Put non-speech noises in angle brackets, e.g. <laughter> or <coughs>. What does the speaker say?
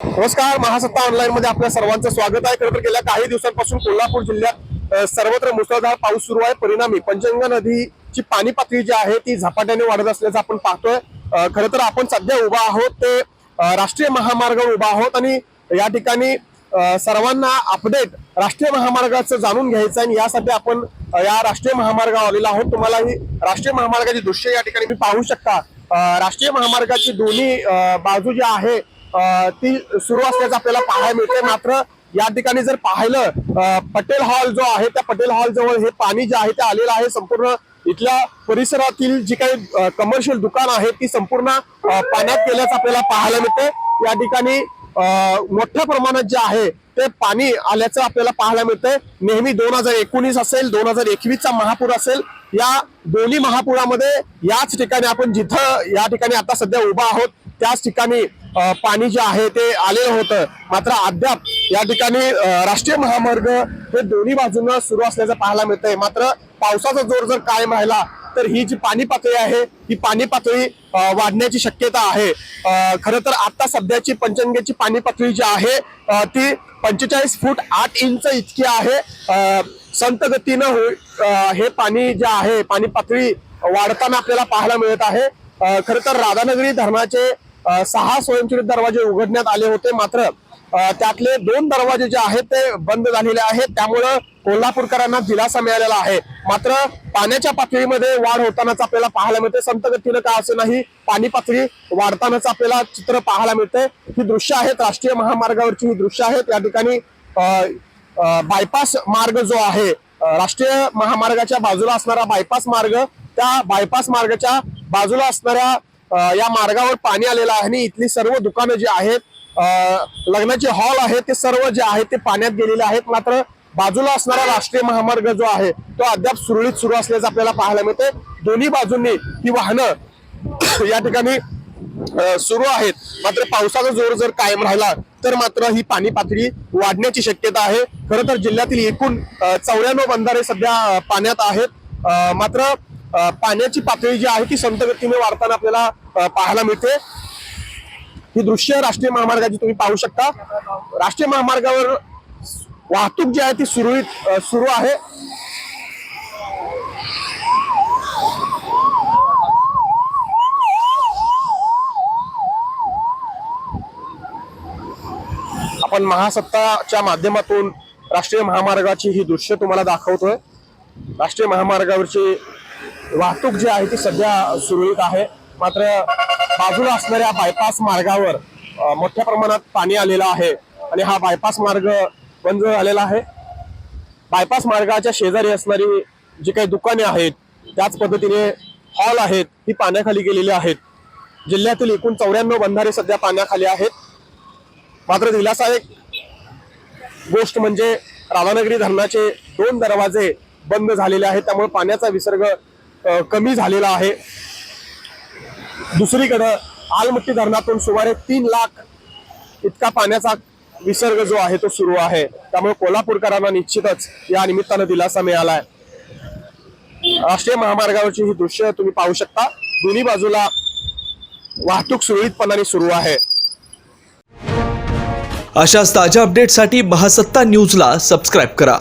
नमस्कार महासत्ता ऑनलाईन मध्ये आपल्या सर्वांचं स्वागत आहे. खरं तर गेल्या काही दिवसांपासून कोल्हापूर जिल्ह्यात सर्वत्र मुसळधार पाऊस सुरू आहे. परिणामी पंचगंगा नदीची पाणी पातळी जी आहे ती झपाट्याने वाढत असल्याचं आपण पाहतोय. खरं तर आपण सध्या उभा आहोत ते राष्ट्रीय महामार्गावर उभा आहोत आणि या ठिकाणी सर्वांना अपडेट राष्ट्रीय महामार्गाचं जाणून घ्यायचं आहे आणि यासाठी आपण या राष्ट्रीय महामार्गावर आलेलो आहोत. तुम्हाला ही राष्ट्रीय महामार्गाची दृश्य या ठिकाणी पाहू शकता. राष्ट्रीय महामार्गाची दोन्ही बाजू जी आहे ती सुरू असल्याचं आपल्याला पाहायला मिळते मात्र या ठिकाणी जर पाहिलं पटेल हॉल जो आहे त्या पटेल हॉल जवळ हे पाणी जे आहे ते आलेलं आहे. संपूर्ण इथल्या परिसरातील जी काही कमर्शियल दुकान आहे ती संपूर्ण पाण्यात गेल्याचं आपल्याला पाहायला मिळते या ठिकाणी मोठ्या प्रमाणात जे आहे ते पाणी आल्याचं आपल्याला पाहायला मिळतंय. नेहमी दोन हजार एकोणीस असेल दोन हजार एकवीसचा महापूर असेल या दोन्ही महापुरामध्ये याच ठिकाणी आपण जिथं या ठिकाणी आता सध्या उभा आहोत त्याच ठिकाणी पाणी जे आहे ते आलेलं होतं. मात्र अद्याप या ठिकाणी राष्ट्रीय महामार्ग हे दोन्ही बाजूनं सुरू असल्याचं पाहायला मिळतंय. मात्र पावसाचा जोर जर कायम राहिला तर ही जी पाणी पातळी आहे ही पाणी पातळी वाढण्याची शक्यता आहे. खरं तर आता सध्याची पंचगंगेची पाणी पातळी जी आहे ती पंचेचाळीस फूट आठ इंच इतकी आहे. संत गतीनं होई- हे पाणी जे आहे पाणी पातळी वाढताना आपल्याला पाहायला मिळत आहे. खरं तर राधानगरी धरणाचे सहा स्वयंचलित दरवाजे उघडण्यात आले होते. मात्र त्यातले दोन दरवाजे जे आहेत ते बंद झालेले आहेत. त्यामुळं कोल्हापूरकरांना दिलासा मिळालेला आहे. मात्र पाण्याच्या पातळीमध्ये वाढ होतानाच आपल्याला पाहायला मिळते. संत गतीनं का असं नाही पाणी पातळी वाढतानाच आपल्याला चित्र पाहायला मिळते. ही दृश्य आहेत. राष्ट्रीय महामार्गावरची ही दृश्य आहेत. या ठिकाणी बायपास मार्ग जो आहे राष्ट्रीय महामार्गाच्या बाजूला असणारा बायपास मार्ग त्या बायपास मार्गाच्या बाजूला असणाऱ्या या मार्गावर पाणी आलेलं आहे आणि इथली सर्व दुकानं जी आहेत लग्नाचे हॉल आहेत ते सर्व जे आहेत ते पाण्यात गेलेले आहेत. मात्र बाजूला असणारा राष्ट्रीय महामार्ग जो आहे तो अद्याप सुरळीत सुरू असल्याचं आपल्याला पाहायला मिळते दोन्ही बाजूंनी ही वाहनं <coughs> या ठिकाणी सुरू आहेत. मात्र पावसाचा जोर जर कायम राहिला तर मात्र ही पाणी पातळी वाढण्याची शक्यता आहे. खरं तर जिल्ह्यातील एकूण चौऱ्याण्णव बंधारे सध्या पाण्यात आहेत. मात्र पाण्याची पातळी जी आहे ती संत गतीने वाढताना आपल्याला पाहायला मिळते. ही दृश्य राष्ट्रीय महामार्गाची तुम्ही पाहू शकता. राष्ट्रीय महामार्गावर वाहतूक जी आहे ती सुरळीत सुरू आहे. आपण महासत्ताच्या माध्यमातून राष्ट्रीय महामार्गाची ही दृश्य तुम्हाला दाखवतोय. राष्ट्रीय महामार्गावरची वाहतूक जी आहे ती सध्या सुरळीत आहे. मात्र बाजूला असणाऱ्या बायपास मार्गावर मोठ्या प्रमाणात पाणी आलेलं आहे आणि हा बायपास मार्ग बंद झालेला आहे. बायपास मार्गाच्या शेजारी असणारी जी काही दुकाने आहेत त्याच पद्धतीने हॉल आहेत ही पाण्याखाली गेलेली आहेत. जिल्ह्यातील एकूण चौऱ्याण्णव बंधारे सध्या पाण्याखाली आहेत. मात्र दिलासा एक गोष्ट म्हणजे राधानगरी धरणाचे दोन दरवाजे बंद झालेले आहेत. त्यामुळे पाण्याचा विसर्ग कमी झालेला आहे. दुसरीकडं आलमट्टी धरणातून सुमारे तीन लाख इतका पाण्याचा विसर्ग जो आहे तो सुरू आहे. त्यामुळे कोल्हापूरकरांना निश्चितच या निमित्तानं दिलासा मिळाला आहे राष्ट्रीय महामार्गावरची ही दृश्य तुम्ही पाहू शकता. दोन्ही बाजूला वाहतूक सुरळीतपणाने सुरू आहे. अशाच ताज्या अपडेटसाठी महासत्ता न्यूजला सबस्क्राईब करा.